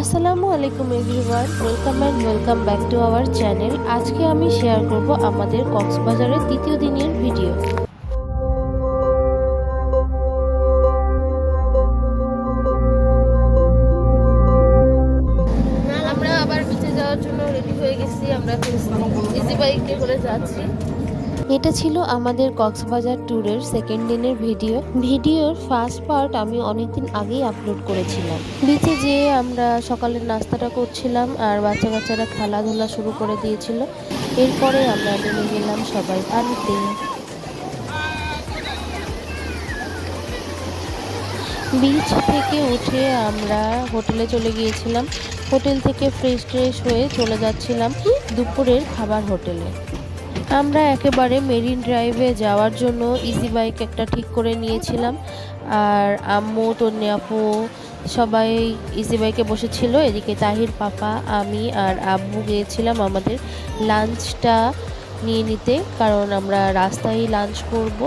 আসসালামু আলাইকুম everyone, welcome and welcome back to our channel. আজকে আমি শেয়ার করব আমাদের কক্সবাজারের দ্বিতীয় দিনের ভিডিও। আমরা আবার বিচে যাওয়ার জন্য রেডি হয়ে গেছি, আমরা ইজি বাইকে করে যাচ্ছি। এটা ছিল আমাদের কক্সবাজার ট্যুরের সেকেন্ড দিনের ভিডিও। ভিডিওর ফার্স্ট পার্ট আমি অনেকদিন আগেই আপলোড করেছিলাম। বিচে যেয়ে আমরা সকালের নাস্তাটা করছিলাম আর বাচ্চা বাচ্চারা খেলাধুলা শুরু করে দিয়েছিল। এরপরে আমরা নেমে গেলাম সবাই পানিতে বিচ থেকে উঠে আমরা হোটেলে চলে গিয়েছিলাম। হোটেল থেকে ফ্রেশ ট্রেশ হয়ে চলে যাচ্ছিলাম দুপুরের খাবার হোটেলে। আমরা একেবারে মেরিন ড্রাইভে যাওয়ার জন্য ইজি বাইক একটা ঠিক করে নিয়েছিলাম। আর আম্মু, তন্নি আপু সবাই ইজি বাইকে বসেছিল। এদিকে তাহির পাপা, আমি আর আব্বু গিয়েছিলাম আমাদের লাঞ্চটা নিয়ে নিতে। কারণ আমরা রাস্তায় লাঞ্চ করব।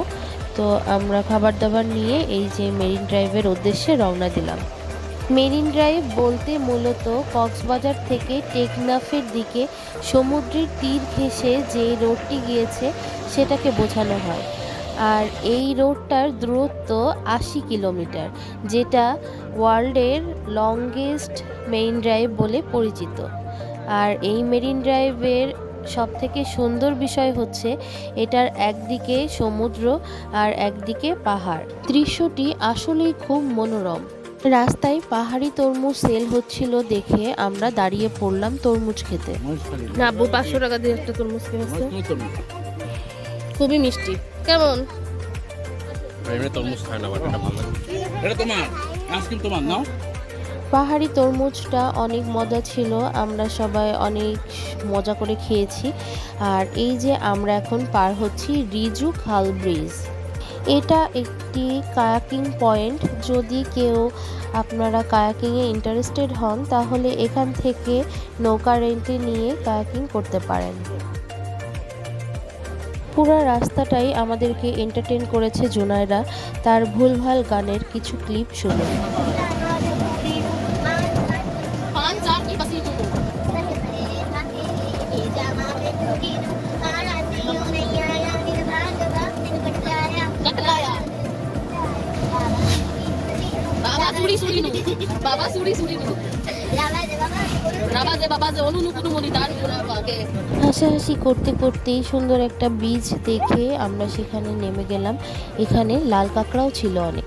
তো আমরা খাবার দাবার নিয়ে এই যে মেরিন ড্রাইভের উদ্দেশ্যে রওনা দিলাম। মেরিন ড্রাইভ বলতে মূলত কক্সবাজার থেকে টেকনাফের দিকে সমুদ্রের তীর ঘেঁষে যে রোডটি গিয়েছে সেটাকে বোঝানো হয়। আর এই রোডটার দূরত্ব আশি কিলোমিটার, যেটা ওয়ার্ল্ডের লংগেস্ট মেরিন ড্রাইভ বলে পরিচিত। আর এই মেরিন ড্রাইভের সব থেকে সুন্দর বিষয় হচ্ছে এটার একদিকে সমুদ্র আর একদিকে পাহাড়। দৃশ্যটি আসলেই খুব মনোরম। রাস্তায় পাহাড়ি তরমুজ সেল হচ্ছিল দেখে আমরা দাঁড়িয়ে পড়লাম তরমুজ খেতে। না আব্বু পাঁচশো টাকা দিয়ে একটা তরমুজ কিনেছে। খুবই মিষ্টি। কেমন? তরমুজ খায় না ভালো। এটা তোমার আইসক্রিম তোমার নাও। পাহাড়ি তরমুজটা অনেক মজা ছিল আমরা সবাই অনেক মজা করে খেয়েছি। আর এই যে আমরা এখন পার হচ্ছি রিজু খাল ব্রিজ এটা একটি কায়াকিং পয়েন্ট যদি কেউ আপনারা কায়াকিংয়ে ইন্টারেস্টেড হন, তাহলে এখান থেকে নৌকা রেন্টে নিয়ে কায়াকিং করতে পারেন। পুরো রাস্তাটাই আমাদেরকে এন্টারটেন করেছে জোনায়রা। তার ভুলভাল গানের কিছু ক্লিপ শুনুন। বাবা মনি তার বাবাকে হাসাহাসি করতে করতেই সুন্দর একটা বীজ দেখে আমরা সেখানে নেমে গেলাম। এখানে লাল কাঁকড়াও ছিল অনেক।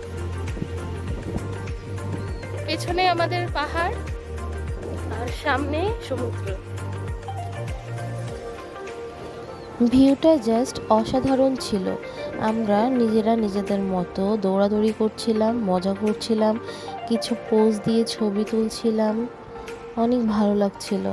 পেছনে আমাদের পাহাড় আর সামনে সমুদ্র। ভিউটা জাস্ট অসাধারণ ছিল। আমরা নিজেরা নিজেদের মতো দৌড়াদৌড়ি করছিলাম মজা করছিলাম। কিছু পোজ দিয়ে ছবি তুলছিলাম। অনেক ভালো লাগছিল।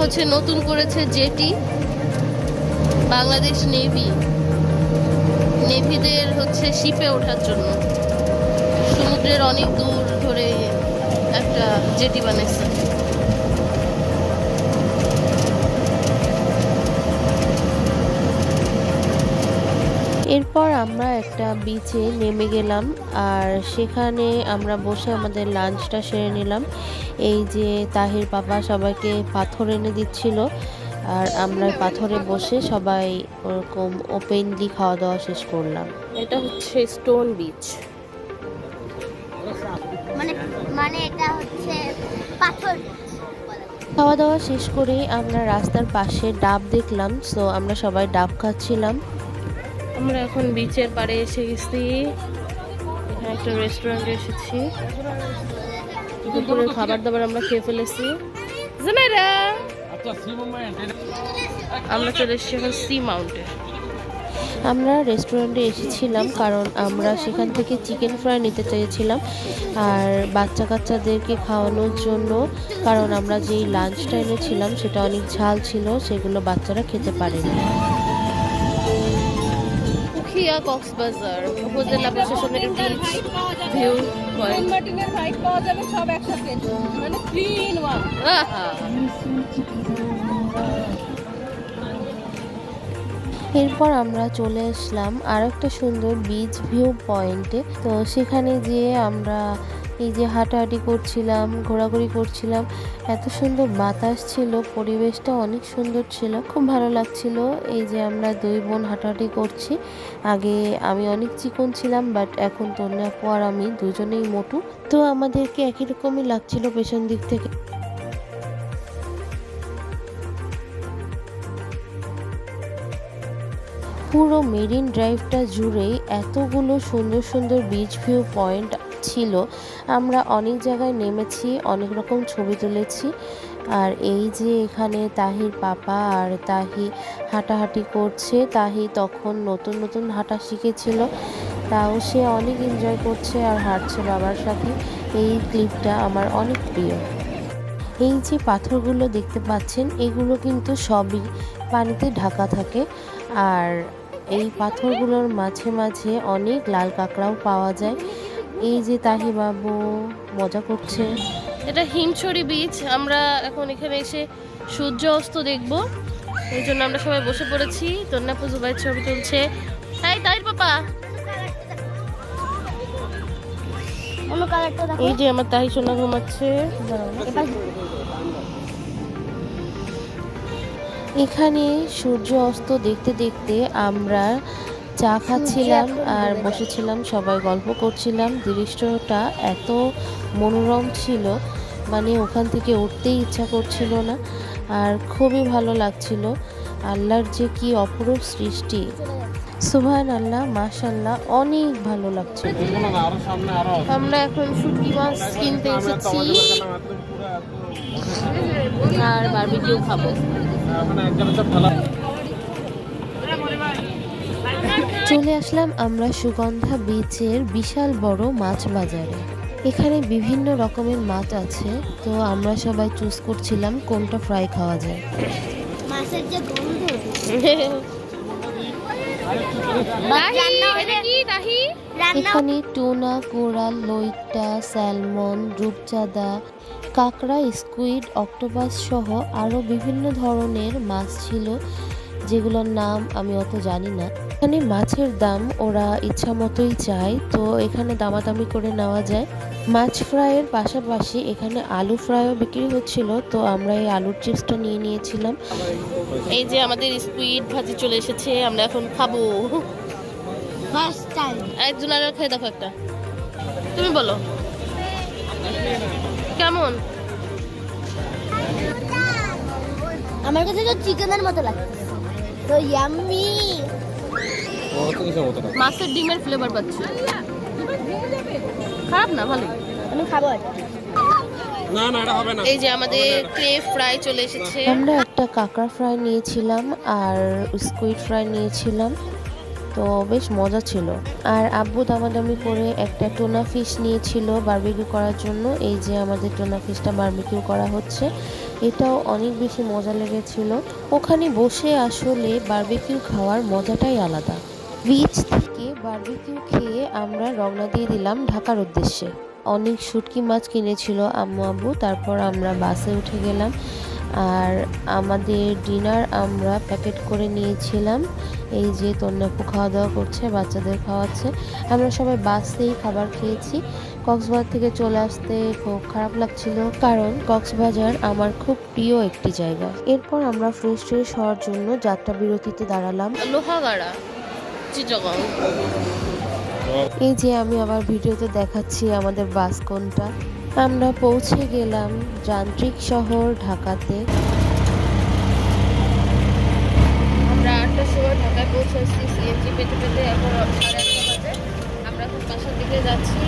হচ্ছে নতুন করেছে জেটি, বাংলাদেশ নেভি। নেভিদের হচ্ছে শিপে ওঠার জন্য। সমুদ্রের অনেক দূর ধরে একটা জেটি বানাইছে। এরপর আমরা একটা বিচে নেমে গেলাম আর সেখানে আমরা বসে আমাদের লাঞ্চটা সেরে নিলাম। এই যে তাহির বাবা সবাইকে পাথর এনে দিচ্ছিল আর আমরা পাথরে বসে সবাই ওরকম ওপেনলি খাওয়া দাওয়া শেষ করলাম। এটা হচ্ছে স্টোন বিচ মানে মানে এটা হচ্ছে পাথর। খাওয়া দাওয়া শেষ করে আমরা রাস্তার পাশে ডাব দেখলাম সো আমরা সবাই ডাব খাচ্ছিলাম। আমরা এখন বিচের পাড়ে এসে গেছি। এখানে একটা রেস্টুরেন্টে এসেছি। দুপুরের খাবার দাবার আমরা খেয়ে ফেলেছি। আমরা চলে এসেছি এখন সি মাউন্টে আমরা রেস্টুরেন্টে এসেছিলাম কারণ আমরা সেখান থেকে চিকেন ফ্রাই নিতে চেয়েছিলাম আর বাচ্চা কাচ্চাদেরকে খাওয়ানোর জন্য, কারণ আমরা যেই লাঞ্চটা এনেছিলাম সেটা অনেক ঝাল ছিল, সেগুলো বাচ্চারা খেতে পারেনি। কক্সবাজার উপজেলা প্রশাসনের বিচ ভিউ পয়েন্ট মার্টিনের হাইট পাওয়া যাবে সব একসাথে। মানে থ্রি ইন ওয়ান এরপর আমরা চলে আসলাম আর একটা সুন্দর বিচ ভিউ পয়েন্টে তো সেখানে গিয়ে আমরা এই যে হাঁটাহাঁটি করছিলাম, ঘোরাঘুরি করছিলাম, এত সুন্দর বাতাস ছিল, পরিবেশটা অনেক সুন্দর ছিল, খুব ভালো লাগছিল। এই যে আমরা দুই বোন হাঁটাহাঁটি করছি, আগে আমি অনেক চিকন ছিলাম বাট এখন তন্যা আপু আর আমি দুজনেই মোটু। তো আমাদেরকে একই রকমই লাগছিল পেছন দিক থেকে। পুরো মেরিন ড্রাইভটা জুড়েই এতগুলো সুন্দর সুন্দর বিচ ভিউ পয়েন্ট ছিল। আমরা অনেক জায়গায় নেমেছি, অনেক রকম ছবি তুলেছি। আর এই যে এখানে তাহির পাপা আর তাহি হাঁটাহাঁটি করছে, তাহি তখন নতুন নতুন হাঁটা শিখেছিল। তাও সে অনেক এনজয় করছে আর হাঁটছে বাবার সাথে। এই ক্লিপটা আমার অনেক প্রিয়। এই যে পাথরগুলো দেখতে পাচ্ছেন, এগুলো কিন্তু সবই পানিতে ঢাকা থাকে। আর এই পাথরগুলোর মাঝে মাঝে অনেক লাল কাঁকড়াও পাওয়া যায়। এই যে তাহি বাবু মজা করছে। এটা হিমছড়ি বিচ আমরা এখন এখানে এসে সূর্য অস্ত দেখব। এই জন্য আমরা সবাই বসে পড়েছি। তন্না পুজো ভাই ছবি তুলছে। তাই তাই পাপা। এই যে আমার তাহি সোনা ঘুমাচ্ছে। এখানে সূর্য অস্ত দেখতে দেখতে আমরা চা খাচ্ছিলাম আর বসেছিলাম, সবাই গল্প করছিলাম। দৃশ্যটা এত মনোরম ছিল মানে ওখান থেকে উঠতেই ইচ্ছা করছিল না। আর খুবই ভালো লাগছিল, আল্লাহর যে কি অপরূপ সৃষ্টি। সুভান আল্লাহ মাশাল্লাহ অনেক ভালো লাগছিল। আমরা এখন শুটকি মাছ কিনতে এসেছি। আর বারবিকিউ খাব মানে একজনের সব ঠেলা চলে আসলাম আমরা সুগন্ধা বিচের বিশাল বড় মাছ বাজারে। এখানে বিভিন্ন রকমের মাছ আছে তো আমরা সবাই চুজ করছিলাম কোনটা ফ্রাই খাওয়া যায়। মাছের যে গন্ধ। এখানে টুনা কোরাল লইট্টা স্যালমন রূপচাঁদা কাঁকড়া স্কুইড অক্টোপাস সহ আরও বিভিন্ন ধরনের মাছ ছিল যেগুলোর নাম আমি অত জানি না। এখানে মাছের দাম ওরা ইচ্ছা মতোই চায় তো এখানে দামাদামি করে নেওয়া যায়। মাছ ফ্রাইয়ের পাশাপাশি এখানে আলু ফ্রাইও বিক্রি হচ্ছিল তো আমরা এই আলুর চিপসটা নিয়ে নিয়েছিলাম। এই যে আমাদের স্কুইড ভাজি চলে এসেছে আমরা এখন খাব। একজন আর খেয়ে দেখো একটা। তুমি বলো। কেমন? আমার কাছে তো চিকেনের মতো লাগছে। তো ইয়াম্মি মাছের ডিমের ফ্লেভার পাচ্ছি। খারাপ না ভালো আমি খাব না না এটা হবে না। এই যে আমাদের ক্লে ফ্রাই চলে এসেছে। আমরা একটা কাঁকড়া ফ্রাই নিয়েছিলাম আর স্কুইড ফ্রাই নিয়েছিলাম। তো বেশ মজা ছিল। আর আব্বু দামাদামি করে একটা টোনা ফিশ নিয়েছিল বারবিকিউ করার জন্য। এই যে আমাদের টোনা ফিশটা বারবিকিউ করা হচ্ছে। এটাও অনেক বেশি মজা লেগেছিল। ওখানে বসে আসলে বারবিকিউ খাওয়ার মজাটাই আলাদা। বিচ থেকে বারবিকিউ খেয়ে আমরা রওনা দিয়ে দিলাম ঢাকার উদ্দেশ্যে। অনেক শুটকি মাছ কিনেছিল আম্মু আব্বু, তারপর আমরা বাসে উঠে গেলাম। আর আমাদের ডিনার আমরা প্যাকেট করে নিয়েছিলাম। এই যে তন্নাপু খাওয়া দাওয়া করছে, বাচ্চাদের খাওয়াচ্ছে। আমরা সবাই বাসেই খাবার খেয়েছি। কক্সবাজার থেকে চলে আসতে খুব খারাপ লাগছিল, কারণ কক্সবাজার আমার খুব প্রিয় একটি জায়গা। এরপর আমরা ফ্রেশ ট্রেশ হওয়ার জন্য যাত্রা বিরতিতে দাঁড়ালাম। লোহাগাড়া। এই যে আমি আবার ভিডিওতে দেখাচ্ছি আমাদের বাস কোনটা। আমরা পৌঁছে গেলাম যান্ত্রিক শহর ঢাকাতে। আমরা আটটার সময় ঢাকায় পৌঁছেছি সিএনজি পেতে পেতে এখন সাড়ে বাজে। আমরা এখন বাসার দিকে যাচ্ছি।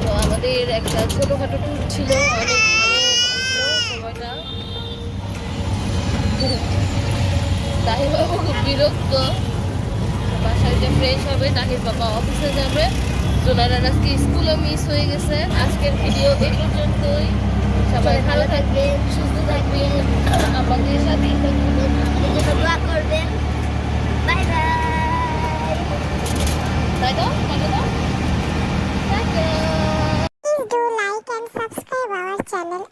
তো আমাদের একটা ছোটোখাটো ট্যুর ছিল অনেক ভালো সময়টা। তাহির বাবু খুব বিরক্ত। সারিটা ফ্রেশ হবে তাহির বাবা অফিসে যাবে। জোনারার আজকে স্কুলও মিস হয়ে গেছে। আজকের ভিডিও এ পর্যন্তই। সবাই ভালো থাকবেন সুস্থ থাকবেন। আমাদের সাথে and subscribe our channel